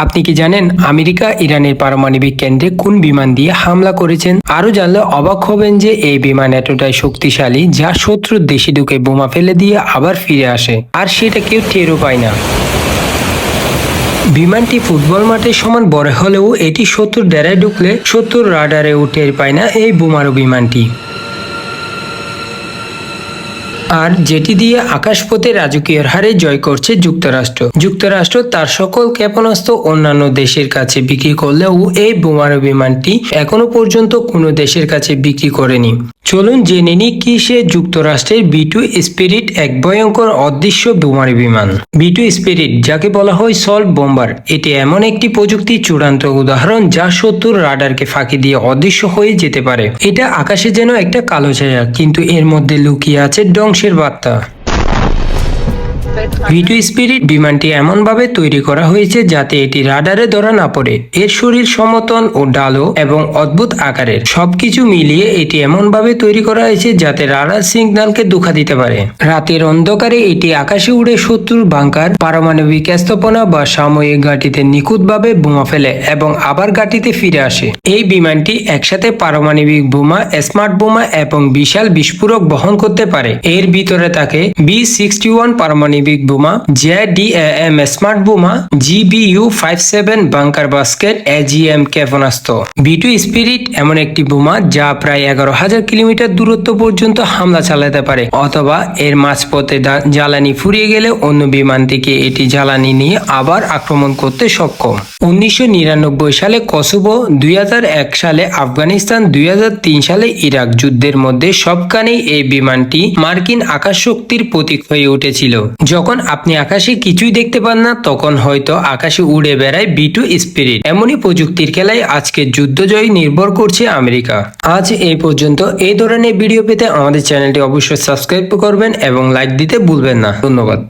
আপনি কি জানেন আমেরিকা ইরানের পারমাণবিক কেন্দ্রে কোন বিমান দিয়ে হামলা করেছেন? আরও জানলে অবাক হবেন যে এই বিমান এতটাই শক্তিশালী যা শত্রুর দেশে ঢুকে বোমা ফেলে দিয়ে আবার ফিরে আসে। আর সেটা কেউ টেরও পায় না। বিমানটি ফুটবল মাঠের সমান বড় হলেও এটি শত্রুর ডেরায় ঢুকলে শত্রুর রাডারেও টের পায় না এই বোমারু বিমানটি। আর যেটি দিয়ে আকাশপথে রাজকীয় হারে জয় করছে যুক্তরাষ্ট্র। যুক্তরাষ্ট্র তার সকল ক্ষেপণাস্ত্র অন্যান্য দেশের কাছে বিক্রি করলেও এই বোমারু বিমানটি এখনও পর্যন্ত কোনো দেশের কাছে বিক্রি করেনি। চলুন জেনে নিই কিসে যুক্তরাষ্ট্রের বিটু স্পিরিট এক ভয়ঙ্কর অদৃশ্য বোমারি বিমান। বিটু স্পিরিট, যাকে বলা হয় সল্ট বোম্বার, এটি এমন একটি প্রযুক্তি চূড়ান্ত উদাহরণ যা সত্তর রাডারকে ফাঁকি দিয়ে অদৃশ্য হয়ে যেতে পারে। এটা আকাশে যেন একটা কালো ছায়া, কিন্তু এর মধ্যে লুকিয়ে আছে ডংশের বার্তা। ভিটু স্পিরিট বিমানটি এমনভাবে তৈরি করা হয়েছে যাতে এটি রাডারে ধরা না পড়ে। এর শরীর সমতল ও ডালো এবং অদ্ভুত আকারের। সবকিছু মিলিয়ে এটি এমনভাবে তৈরি করা হয়েছে যাতে রাডার সিগন্যালকে দুঃখা দিতে পারে। রাতের অন্ধকারে এটি আকাশে উড়ে শত্রুর বাংকার, পারমাণবিক স্থাপনা বা সাময়িক ঘাটিতে নিখুঁতভাবে বোমা ফেলে এবং আবার ঘাটিতে ফিরে আসে। এই বিমানটি একসাথে পারমাণবিক বোমা, স্মার্ট বোমা এবং বিশাল বিস্ফোরক বহন করতে পারে। এর ভিতরে থাকে বি সিক্সটি ওয়ান পারমাণবিক বোমা জে ডি এম স্মার্ট বোমা GBU five seven bunker buster AGM ক্ষেপণাস্ত্র বি টু স্পিরিট এমন একটি বোমা যা প্রায় এগারো হাজার কিলোমিটার দূরত্ব পর্যন্ত হামলা চালাতে পারে, অথবা এর মাঝপথে জ্বালানি ফুরিয়ে গেলে অন্য বিমান থেকে এটি জ্বালানি নিয়ে আবার আক্রমণ করতে সক্ষম। উনিশশো নিরানব্বই সালে কসোভো, দুই সালে আফগানিস্তান, দুই হাজার তিন সালে ইরাক যুদ্ধের মধ্যে সবখানেই এই বিমানটি মার্কিন আকাশ শক্তির প্রতীক হয়ে উঠেছিল। যখন আপনি আকাশে কিছুই দেখতে পান না, তখন হয়তো আকাশে উড়ে বেড়ায় বিটু স্পিরিট এমনই প্রযুক্তির খেলায় আজকে যুদ্ধ জয় নির্ভর করছে আমেরিকা। আজ এই পর্যন্ত। এই ধরনের ভিডিও পেতে আমাদের চ্যানেলটি অবশ্যই সাবস্ক্রাইব করবেন এবং লাইক দিতে ভুলবেন না। ধন্যবাদ।